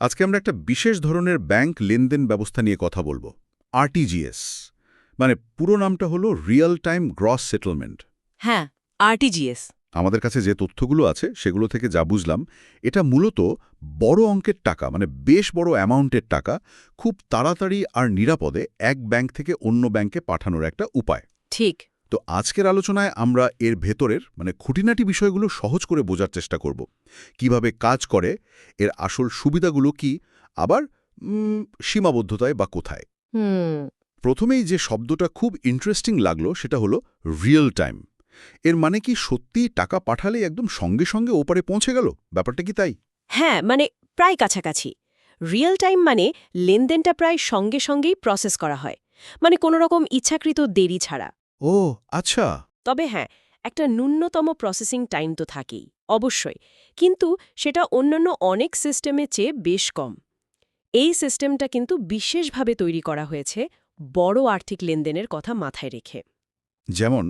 আজকে আমরা একটা বিশেষ ধরনের ব্যাংক লেনদেন ব্যবস্থা নিয়ে কথা বলব আরটিজিএস। মানে পুরো নামটা হলো রিয়েল টাইম গ্রস সেটেলমেন্ট হ্যাঁ আরটিজিএস। আমাদের কাছে যে তথ্যগুলো আছে সেগুলো থেকে যা বুঝলাম এটা মূলত বড় অঙ্কের টাকা মানে বেশ বড় অ্যামাউন্টের টাকা খুব তাড়াতাড়ি আর নিরাপদে এক ব্যাংক থেকে অন্য ব্যাংকে পাঠানোর একটা উপায়। ঠিক। তো আজকের আলোচনায় আমরা এর ভেতরের মানে খুঁটিনাটি বিষয়গুলো সহজ করে বোঝার চেষ্টা করব। কীভাবে কাজ করে এর আসল সুবিধাগুলো কি আবার সীমাবদ্ধতায় বা কোথায়? প্রথমেই যে শব্দটা খুব ইন্টারেস্টিং লাগল সেটা হলো রিয়েল টাইম এর মানে কি সত্যি টাকা পাঠালেই একদম সঙ্গে সঙ্গে ওপারে পৌঁছে গেল? ব্যাপারটা কি তাই? হ্যাঁ মানে প্রায় কাছাকাছি। রিয়েল টাইম মানে লেনদেনটা প্রায় সঙ্গে সঙ্গেই প্রসেস করা হয়। মানে কোনো রকম ইচ্ছাকৃত দেরি ছাড়া। ও আচ্ছা। তবে হ্যাঁ একটা ন্যূনতম প্রসেসিং টাইম তো থাকেই অবশ্যই। কিন্তু সেটা অন্যান্য অনেক সিস্টেমের চেয়ে বেশ কম। এই সিস্টেমটা কিন্তু বিশেষভাবে তৈরি করা হয়েছে বড় আর্থিক লেনদেনের কথা মাথায় রেখে। যেমন?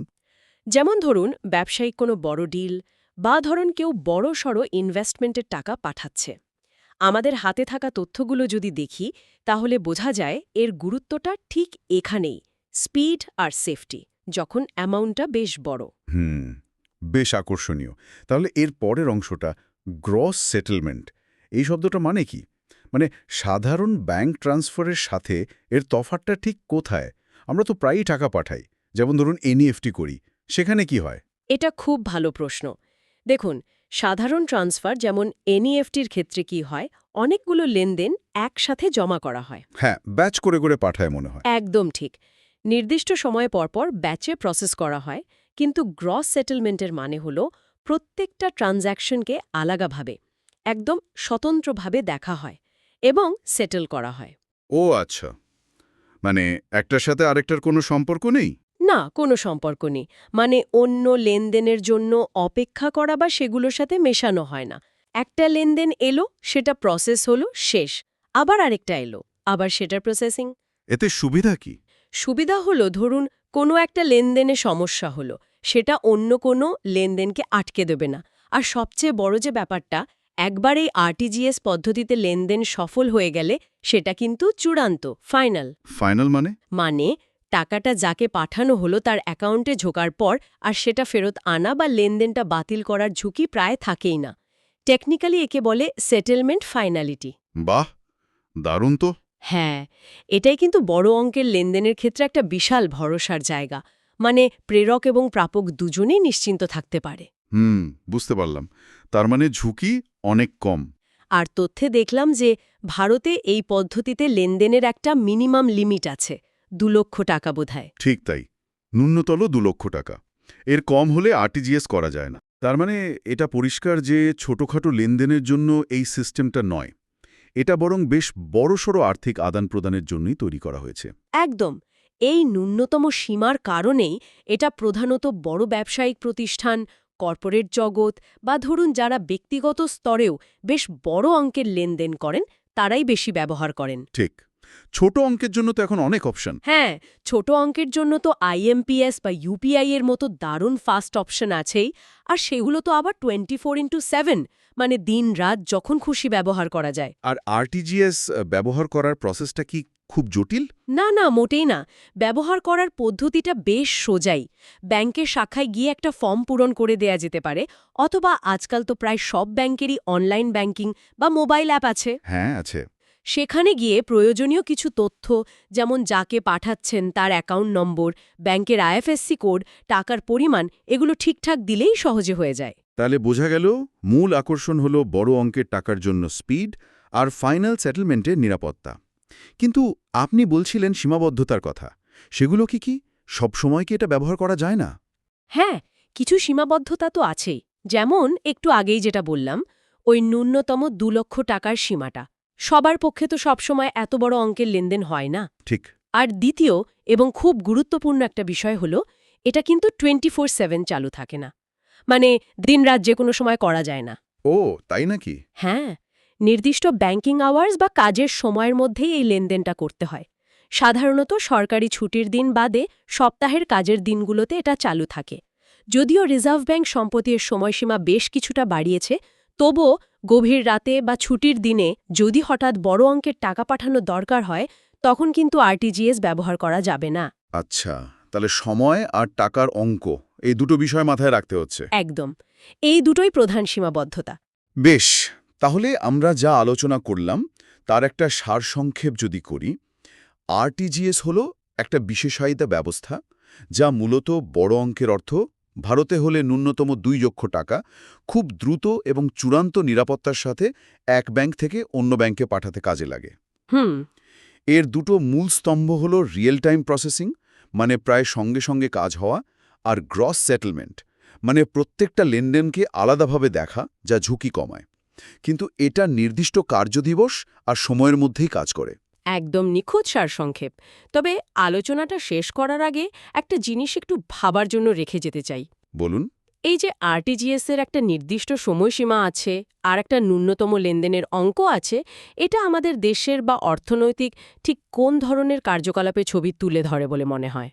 যেমন ধরুন ব্যবসায়িক কোনো বড় ডিল বা ধরুন কেউ বড় সড়ো ইনভেস্টমেন্টের টাকা পাঠাচ্ছে। আমাদের হাতে থাকা তথ্যগুলো যদি দেখি তাহলে বোঝা যায় এর গুরুত্বটা ঠিক এখানেই স্পিড আর সেফটি যখন অ্যামাউন্টটা বেশ বড়। হুম বেশ আকর্ষণীয়। তাহলে এর পরের অংশটা গ্রস সেটেলমেন্ট এই শব্দটা মানে কি? মানে সাধারণ ব্যাংক ট্রান্সফারের সাথে এর তফাতটা ঠিক কোথায়? আমরা তো প্রায়ই টাকা পাঠাই যেমন ধরুন এনইএফটি করি সেখানে কি হয়? এটা খুব ভালো প্রশ্ন। দেখুন সাধারণ ট্রান্সফার যেমন এনইএফটির ক্ষেত্রে কি হয় অনেকগুলো লেনদেন একসাথে জমা করা হয়। হ্যাঁ ব্যাচ করে করে পাঠায় মনে হয়। একদম ঠিক। নির্দিষ্ট সময় পরপর ব্যাচে প্রসেস করা হয় কিন্তু গ্রস সেটেলমেন্টের মানে হল প্রত্যেকটা ট্রানজ্যাকশনকে আলাদাভাবে একদম স্বতন্ত্রভাবে দেখা হয় এবং সেটেল করা হয়। ও আচ্ছা মানে একটার সাথে আরেকটার কোনো সম্পর্ক নেই? না কোনো সম্পর্ক নেই মানে অন্য লেনদেনের জন্য অপেক্ষা করা বা সেগুলোর সাথে মেশানো হয় না। একটা লেনদেন এলো সেটা প্রসেস হলো শেষ আবার আরেকটা এলো আবার সেটার প্রসেসিং। এতে সুবিধা কি? সুবিধা হলো ধরুন কোনো একটা লেনদেনে সমস্যা হলো সেটা অন্য কোনো লেনদেনকে আটকে দেবে না। আর সবচেয়ে বড় যে ব্যাপারটা একবার এই আরটিজিএস পদ্ধতিতে লেনদেন সফল হয়ে গেলে সেটা কিন্তু চূড়ান্ত ফাইনাল। ফাইনাল মানে? মানে টাকাটা যাকে পাঠানো হলো তার অ্যাকাউন্টে ঝোকার পর আর সেটা ফেরত আনা বা লেনদেনটা বাতিল করার ঝুঁকি প্রায় থাকেই না। টেকনিক্যালি একে বলে সেটেলমেন্ট ফাইনালিটি। বাহ! দারুণ তো। হ্যাঁ এটাই কিন্তু বড় অঙ্কের লেনদেনের ক্ষেত্রে একটা বিশাল ভরসার জায়গা। মানে প্রেরক এবং প্রাপক দুজনেই নিশ্চিন্ত থাকতে পারে। হুম বুঝতে পারলাম। তার মানে ঝুঁকি অনেক কম। আর তথ্যে দেখলাম যে ভারতে এই পদ্ধতিতে লেনদেনের একটা মিনিমাম লিমিট আছে দু লক্ষ টাকা বোধহয়। ঠিক তাই ন্যূনতল দু লক্ষ টাকা। এর কম হলে আরটিজিএস করা যায় না। তার মানে এটা পরিষ্কার যে ছোটখাটো লেনদেনের জন্য এই সিস্টেমটা নয়। এটা বরং বেশ বড়সড় আর্থিক আদান প্রদানের জন্যই তৈরি করা হয়েছে। একদম। এই ন্যূনতম সীমার কারণেই এটা প্রধানত বড় ব্যবসায়িক প্রতিষ্ঠান কর্পোরেট জগৎ বা ধরুন যারা ব্যক্তিগত স্তরেও বেশ বড় অঙ্কের লেনদেন করেন তারাই বেশি ব্যবহার করেন। ঠিক। ছোট অঙ্কের জন্য তো এখন অনেক অপশন। হ্যাঁ ছোট অঙ্কের জন্য তো আইএমপিএস বা ইউপিআই এর মতো দারুণ ফাস্ট অপশন আছেই আর সেগুলো তো আবার টোয়েন্টি ফোর ইন্টু সেভেন মানে দিন রাত যখন খুশি ব্যবহার করা যায়। আর আরটিজিএস ব্যবহার করার প্রসেসটা কি খুব জটিল? না না মোটেই না। ব্যবহার করার পদ্ধতিটা বেশ সোজাই। ব্যাংকের শাখায় গিয়ে একটা ফর্ম পূরণ করে দেয়া যেতে পারে অথবা আজকাল তো প্রায় সব ব্যাংকেরই অনলাইন ব্যাংকিং বা মোবাইল অ্যাপ আছে। হ্যাঁ আছে। সেখানে গিয়ে প্রয়োজনীয় কিছু তথ্য যেমন যাকে পাঠাচ্ছেন তার অ্যাকাউন্ট নম্বর ব্যাংকের আইএফএসসি কোড টাকার পরিমাণ এগুলো ঠিকঠাক দিলেই সহজে হয়ে যায়। তাহলে বোঝা গেল মূল আকর্ষণ হল বড় অঙ্কের টাকার জন্য স্পিড আর ফাইনাল সেটেলমেন্টের নিরাপত্তা। কিন্তু আপনি বলছিলেন সীমাবদ্ধতার কথা। সেগুলো কি কি? সবসময় কি এটা ব্যবহার করা যায় না? হ্যাঁ কিছু সীমাবদ্ধতা তো আছেই যেমন একটু আগেই যেটা বললাম ওই ন্যূনতম দু লক্ষ টাকার সীমাটা। সবার পক্ষে তো সবসময় এত বড় অঙ্কের লেনদেন হয় না। ঠিক। আর দ্বিতীয় এবং খুব গুরুত্বপূর্ণ একটা বিষয় হলো এটা কিন্তু টোয়েন্টি ফোর সেভেন চালু থাকে না। মানে দিনরাত যে কোনো সময় করা যায় না। ও তাই নাকি? হ্যাঁ নির্দিষ্ট ব্যাংকিং আওয়ার্স বা কাজের সময়ের মধ্যেই এই লেনদেনটা করতে হয়। সাধারণত সরকারি ছুটির দিন বাদে সপ্তাহের কাজের দিনগুলোতে এটা চালু থাকে। যদিও রিজার্ভ ব্যাংক সম্পত্তির সময়সীমা বেশ কিছুটা বাড়িয়েছে তবুও গভীর রাতে বা ছুটির দিনে যদি হঠাৎ বড় অঙ্কের টাকা পাঠানোর দরকার হয় তখন কিন্তু আরটিজিএস ব্যবহার করা যাবে না। আচ্ছা। তাহলে সময় আর টাকার অঙ্ক এই দুটো বিষয় মাথায় রাখতে হচ্ছে। একদম। এই দুটোই প্রধান সীমাবদ্ধতা। বেশ তাহলে আমরা যা আলোচনা করলাম তার একটা সারসংক্ষেপ যদি করি আরটিজিএস হলো একটা বিশেষায়িতা ব্যবস্থা যা মূলত বড় অঙ্কের অর্থ ভারতে হলে ন্যূনতম দুই লক্ষ টাকা খুব দ্রুত এবং চূড়ান্ত নিরাপত্তার সাথে এক ব্যাংক থেকে অন্য ব্যাংকে পাঠাতে কাজে লাগে। হুম। এর দুটো মূল স্তম্ভ হল রিয়েল টাইম প্রসেসিং মানে প্রায় সঙ্গে সঙ্গে কাজ হওয়া আর গ্রস সেটেলমেন্ট মানে প্রত্যেকটা লেনদেনকে আলাদাভাবে দেখা যা ঝুঁকি কমায়। কিন্তু এটা নির্দিষ্ট কার্যদিবস আর সময়ের মধ্যেই কাজ করে। একদম নিখুঁত সারসংক্ষেপ। তবে আলোচনাটা শেষ করার আগে একটা জিনিস একটু ভাবার জন্য রেখে যেতে চাই। বলুন। এই যে আরটিজিএস এর একটা নির্দিষ্ট সময়সীমা আছে আর একটা ন্যূনতম লেনদেনের অঙ্ক আছে এটা আমাদের দেশের বা অর্থনৈতিক ঠিক কোন ধরনের কার্যকলাপে ছবি তুলে ধরে বলে মনে হয়?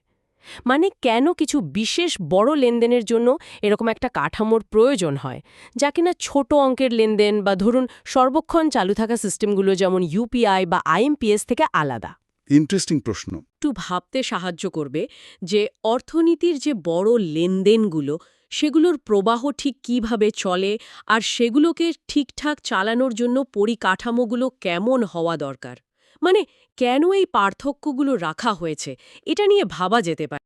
মানে কেন কিছু বিশেষ বড় লেনদেনের জন্য এরকম একটা কাঠামোর প্রয়োজন হয় যা কিনা ছোট অঙ্কের লেনদেন বা ধরুন সর্বক্ষণ চালু থাকা সিস্টেমগুলো যেমন ইউপিআই বা আইএমপিএস থেকে আলাদা? ইন্টারেস্টিং প্রশ্ন। একটু ভাবতে সাহায্য করবে যে অর্থনীতির যে বড় লেনদেনগুলো সেগুলোর প্রবাহ ঠিক কীভাবে চলে আর সেগুলোকে ঠিকঠাক চালানোর জন্য পরিকাঠামোগুলো কেমন হওয়া দরকার? মানে কেন এই পার্থক্যগুলো রাখা হয়েছে? এটা নিয়ে ভাবা যেতে পারে।